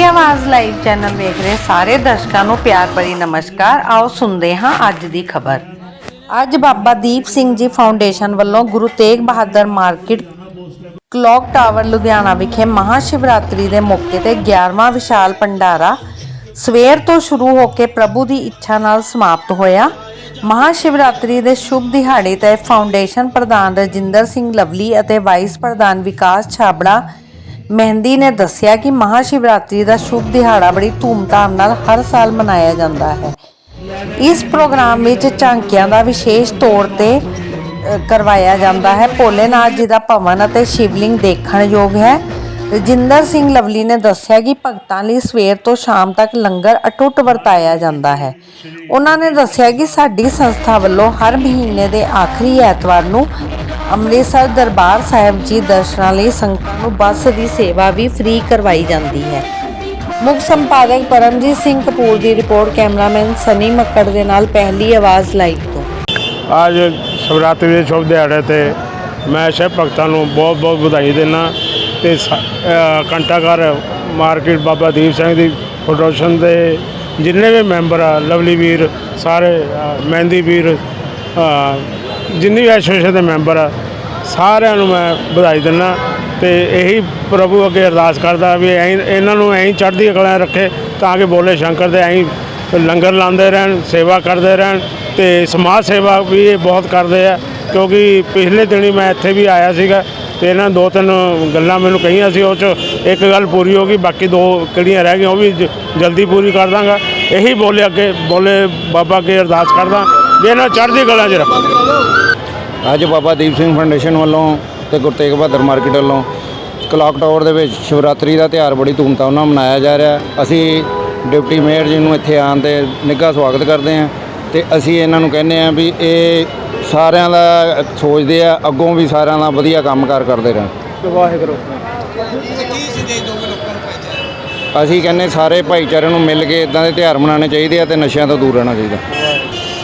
ਪਹਿਲੀ ਆਵਾਜ਼ live channel ਵੇਖ ਰਹੇ ਸਾਰੇ ਦਰਸ਼ਕਾਂ ਨੂੰ ਪਿਆਰ ਭਰੀ ਨਮਸਕਾਰ। ਆਓ ਸੁਣਦੇ ਹਾਂ ਅੱਜ ਦੀ ਖਬਰ। ਅੱਜ ਬਾਬਾ ਦੀਪ ਸਿੰਘ ਜੀ ਫਾਊਂਡੇਸ਼ਨ ਵੱਲੋਂ Guru Tegh Bahadur market clock tower Ludhiana ਵਿਖੇ ਮਹਾ ਸ਼ਿਵਰਾਤਰੀ ਦੇ ਮੌਕੇ ਤੇ 11ਵਾਂ ਵਿਸ਼ਾਲ ਭੰਡਾਰਾ ਸਵੇਰ ਤੋਂ ਸ਼ੁਰੂ ਹੋ ਕੇ ਪ੍ਰਭੂ ਦੀ ਇੱਛਾ ਨਾਲ ਸਮਾਪਤ ਹੋਇਆ। ਮਹਾ ਸ਼ਿਵਰਾਤਰੀ ਦੇ ਸ਼ੁਭ ਦਿਹਾੜੇ ਤੇ ਫਾਊਂਡੇਸ਼ਨ ਪ੍ਰਧਾਨ ਰਜਿੰਦਰ ਸਿੰਘ ਲਵਲੀ ਅਤੇ ਵਾਈਸ ਪ੍ਰਧਾਨ ਵਿਕਾਸ ਛਾਬੜਾ ਮਹਿੰਦੀ ਨੇ ਦੱਸਿਆ ਕਿ ਮਹਾ ਸ਼ਿਵਰਾਤਰੀ ਦਾ ਸ਼ੁਭ ਦਿਹਾੜਾ ਬੜੀ ਧੂਮਧਾਮ ਨਾਲ ਹਰ ਸਾਲ ਮਨਾਇਆ ਜਾਂਦਾ ਹੈ। ਇਸ ਪ੍ਰੋਗਰਾਮ ਵਿੱਚ ਝਾਂਕੀਆਂ ਦਾ ਵਿਸ਼ੇਸ਼ ਤੌਰ ਤੇ ਕਰਵਾਇਆ ਜਾਂਦਾ ਹੈ। ਭੋਲੇਨਾਥ ਜੀ ਦਾ ਭਵਨ ਅਤੇ ਸ਼ਿਵਲਿੰਗ ਦੇਖਣ ਯੋਗ ਹੈ। ਰਜਿੰਦਰ ਸਿੰਘ ਲਵਲੀ ਨੇ ਦੱਸਿਆ ਕਿ ਭਗਤਾਂ ਲਈ ਸਵੇਰ ਤੋਂ ਸ਼ਾਮ ਤੱਕ ਲੰਗਰ ਅਟੁੱਟ ਵਰਤਾਇਆ ਜਾਂਦਾ ਹੈ। ਉਹਨਾਂ ਨੇ ਦੱਸਿਆ ਕਿ ਸਾਡੀ ਸੰਸਥਾ ਵੱਲੋਂ ਹਰ ਮਹੀਨੇ ਦੇ ਆਖਰੀ ਐਤਵਾਰ ਨੂੰ ਅੰਮ੍ਰਿਤਸਰ ਦਰਬਾਰ ਸਾਹਿਬ ਜੀ ਦਰਸ਼ਨਾਂ ਲਈ ਸੰਗਤਾਂ ਨੂੰ ਬੱਸ ਦੀ ਸੇਵਾ ਵੀ ਫ੍ਰੀ ਕਰਵਾਈ ਜਾਂਦੀ ਹੈ। ਮੁੱਖ ਸੰਪਾਦਕ ਪਰਮਜੀਤ ਸਿੰਘ ਕਪੂਰ ਦੀ ਰਿਪੋਰਟ ਕੈਮਰਾਮੈਨ ਸਨੀ ਮੱਕੜ ਦੇ ਨਾਲ ਪਹਿਲੀ ਆਵਾਜ਼ ਲਾਈਵ ਤੋਂ। ਅੱਜ ਸ਼ਿਵਰਾਤਰੀ ਦੇ ਸ਼ੁਭ ਦਿਹਾੜੇ ਤੇ ਮੈਂ ਸਭ ਭਗਤਾਂ ਨੂੰ ਬਹੁਤ ਬਹੁਤ ਵਧਾਈ ਦਿੰਦਾ ਤੇ ਸ- ਮਾਰਕੀਟ ਬਾਬਾ ਦੀਪ ਸਿੰਘ ਦੀ ਫਾਊਂਡੇਸ਼ਨ ਦੇ ਜਿੰਨੇ ਵੀ ਮੈਂਬਰ ਆ, ਲਵਲੀ ਵੀਰ, ਸਾਰੇ ਮਹਿੰਦੀ ਵੀਰ ਜਿੰਨੀ ਵੀ ਐਸੋਸੀਏਸ਼ਨ ਦੇ ਮੈਂਬਰ ਆ, ਸਾਰਿਆਂ ਨੂੰ ਮੈਂ ਵਧਾਈ ਦਿੰਦਾ ਤੇ ਇਹੀ ਪ੍ਰਭੂ ਅੱਗੇ ਅਰਦਾਸ ਕਰਦਾ ਵੀ ਐਂ, ਇਹਨਾਂ ਨੂੰ ਐਂ ਚੜ੍ਹਦੀ ਕਲਾ ਰੱਖੇ ਤਾਂ ਕਿ ਬੋਲੇ ਸ਼ੰਕਰ ਦੇ ਐਂ ਲੰਗਰ ਲਾਉਂਦੇ ਰਹਿਣ, ਸੇਵਾ ਕਰਦੇ ਰਹਿਣ ਤੇ ਸਮਾਜ ਸੇਵਾ ਵੀ ਇਹ ਬਹੁਤ ਕਰਦੇ ਆ, ਕਿਉਂਕਿ ਪਿਛਲੇ ਦਿਨੀ ਮੈਂ ਇੱਥੇ ਵੀ ਆਇਆ ਸੀਗਾ ਤੇ ਇਹਨਾਂ ਦੋ ਤਿੰਨ ਗੱਲਾਂ ਮੈਨੂੰ ਕਹੀਆਂ ਸੀ, ਉਹ ਚ ਇੱਕ ਗੱਲ ਪੂਰੀ ਹੋ ਗਈ, ਬਾਕੀ ਦੋ ਕਿਹੜੀਆਂ ਰਹਿ ਗਈਆਂ, ਉਹ ਵੀ ਜਲਦੀ ਪੂਰੀ ਕਰ ਦਾਂਗਾ। ਇਹੀ ਬੋਲੇ ਅੱਗੇ, ਬੋਲੇ ਬਾਬਾ ਅੱਗੇ ਅਰਦਾਸ ਕਰਦਾ। ਵੀ ਇਹਨਾਂ ਚੜ੍ਹਦੀ ਕਲਾ 'ਚ ਰੱਖੋ। ਅੱਜ ਬਾਬਾ ਦੀਪ ਸਿੰਘ ਫਾਊਂਡੇਸ਼ਨ ਵੱਲੋਂ ਤੇ ਗੁਰੂ ਤੇਗ ਬਹਾਦਰ ਮਾਰਕੀਟ ਵੱਲੋਂ ਕਲੌਕ ਟਾਵਰ ਦੇ ਵਿੱਚ ਸ਼ਿਵਰਾਤਰੀ ਦਾ ਤਿਉਹਾਰ ਬੜੀ ਧੂਮਧਾਮ ਨਾਲ ਮਨਾਇਆ ਜਾ ਰਿਹਾ। ਅਸੀਂ ਡਿਪਟੀ ਮੇਅਰ ਜੀ ਨੂੰ ਇੱਥੇ ਆਉਣ ਤੇ ਨਿੱਘਾ ਸਵਾਗਤ ਕਰਦੇ ਹਾਂ ਤੇ ਅਸੀਂ ਇਹਨਾਂ ਨੂੰ ਕਹਿੰਦੇ ਹਾਂ ਵੀ ਇਹ ਸਾਰਿਆਂ ਦਾ ਸੋਚਦੇ ਆ ਅੱਗੋਂ ਵੀ ਸਾਰਿਆਂ ਦਾ ਵਧੀਆ ਕੰਮਕਾਰ ਕਰਦੇ ਰਹਿਣ। ਵਾਹਿਗੁਰੂ। ਅਸੀਂ ਕਹਿੰਦੇ ਸਾਰੇ ਭਾਈਚਾਰੇ ਨੂੰ ਮਿਲ ਕੇ ਇਦਾਂ ਦੇ ਤਿਉਹਾਰ ਮਨਾਉਣੇ ਚਾਹੀਦੇ ਆ ਤੇ ਨਸ਼ਿਆਂ ਤੋਂ ਦੂਰ ਰਹਿਣਾ ਚਾਹੀਦਾ।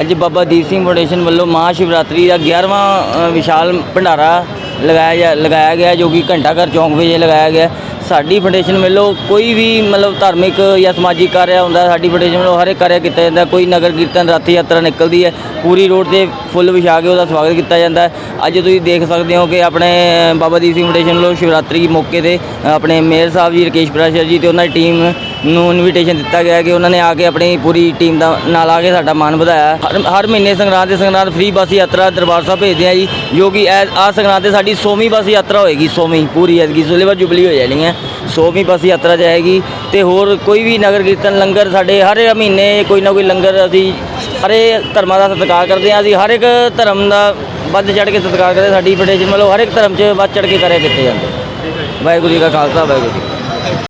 ਅੱਜ ਬਾਬਾ ਦੀਪ ਸਿੰਘ ਫਾਊਂਡੇਸ਼ਨ ਵੱਲੋਂ ਮਹਾ ਸ਼ਿਵਰਾਤਰੀ ਦਾ 11ਵਾਂ ਵਿਸ਼ਾਲ ਭੰਡਾਰਾ ਲਗਾਇਆ ਜਾ- ਲਗਾਇਆ ਗਿਆ, ਜੋ ਕਿ ਘੰਟਾ ਘਰ ਚੌਂਕ ਵਿੱਚ ਲਗਾਇਆ ਗਿਆ। ਸਾਡੀ ਫਾਊਂਡੇਸ਼ਨ ਵੱਲੋਂ ਕੋਈ ਵੀ ਮਤਲਬ ਧਾਰਮਿਕ ਜਾਂ ਸਮਾਜਿਕ ਕਾਰਿਆ ਹੁੰਦਾ, ਸਾਡੀ ਫਾਊਂਡੇਸ਼ਨ ਵੱਲੋਂ ਹਰ ਇੱਕ ਕਾਰਿਆ ਕੀਤਾ ਜਾਂਦਾ। ਕੋਈ ਨਗਰ ਕੀਰਤਨ ਰਾਤੀ ਯਾਤਰਾ ਨਿਕਲਦੀ ਹੈ, ਪੂਰੀ ਰੋਡ ਤੇ ਫੁੱਲ ਵਿਛਾ ਕੇ ਉਹਦਾ ਸਵਾਗਤ ਕੀਤਾ ਜਾਂਦਾ। ਹੈ ਅੱਜ ਤੁਸੀਂ ਦੇਖ ਸਕਦੇ ਹੋ ਕਿ ਆਪਣੇ ਬਾਬਾ ਦੀਪ ਸਿੰਘ ਫਾਊਂਡੇਸ਼ਨ ਵੱਲੋਂ ਸ਼ਿਵਰਾਤਰੀ ਮੌਕੇ ਤੇ ਆਪਣੇ ਮੇਅਰ ਸਾਹਿਬ ਜੀ, ਰਕੇਸ਼ ਪ੍ਰਸ਼ਰ ਜੀ ਤੇ ਉਹਨਾਂ ਦੀ ਟੀਮ ਨੂੰ ਇਨਵੀਟੇਸ਼ਨ ਦਿੱਤਾ ਗਿਆ ਕਿ ਉਹਨਾਂ ਨੇ ਆ ਕੇ ਆਪਣੀ ਪੂਰੀ ਟੀਮ ਦਾ ਨਾਲ ਆ ਕੇ ਸਾਡਾ ਮਾਣ ਵਧਾਇਆ ਹਰ ਹਰ ਮਹੀਨੇ ਸੰਗਰਾਂਦ ਦੇ ਸੰਗਰਾਂਦ ਫ੍ਰੀ ਬੱਸ ਯਾਤਰਾ ਦਰਬਾਰ ਸਾਹਿਬ ਭੇਜਦੇ ਆ ਜੀ, ਜੋ ਕਿ ਆ ਸੰਗਰਾਂਦ ਤੇ ਸਾਡੀ 100ਵੀਂ ਬੱਸ ਯਾਤਰਾ ਹੋਏਗੀ 100ਵੀਂ ਪੂਰੀ ਐਤਕੀ ਸਿਲਵਰ ਜੁਬਲੀ ਹੋ ਜਾਣੀ ਹੈ 100ਵੀਂ ਬੱਸ ਯਾਤਰਾ ਜਾਏਗੀ ਤੇ ਹੋਰ ਕੋਈ ਵੀ ਨਗਰ ਕੀਰਤਨ, ਲੰਗਰ ਸਾਡੇ ਹਰ ਮਹੀਨੇ ਕੋਈ ਨਾ ਕੋਈ ਲੰਗਰ ਅਸੀਂ ਹਰੇ ਧਰਮਾਂ ਦਾ ਸਤਿਕਾਰ ਕਰਦੇ ਹਾਂ, ਅਸੀਂ ਹਰ ਇੱਕ ਧਰਮ ਦਾ ਵੱਧ ਚੜ੍ਹ ਕੇ ਸਤਿਕਾਰ ਕਰਦੇ ਹਾਂ। ਸਾਡੀ ਫੈਡਰੇਸ਼ਨ ਵੱਲੋਂ ਹਰ ਇੱਕ ਧਰਮ 'ਚ ਵੱਧ ਚੜ੍ਹ ਕੇ ਕਰੇ ਕੀਤੇ ਜਾਂਦੇ ਵਾਹਿਗੁਰੂ ਜੀ ਕਾ ਖਾਲਸਾ, ਵਾਹਿਗੁਰੂ ਜੀ ਕੀ ਫਤਿਹ।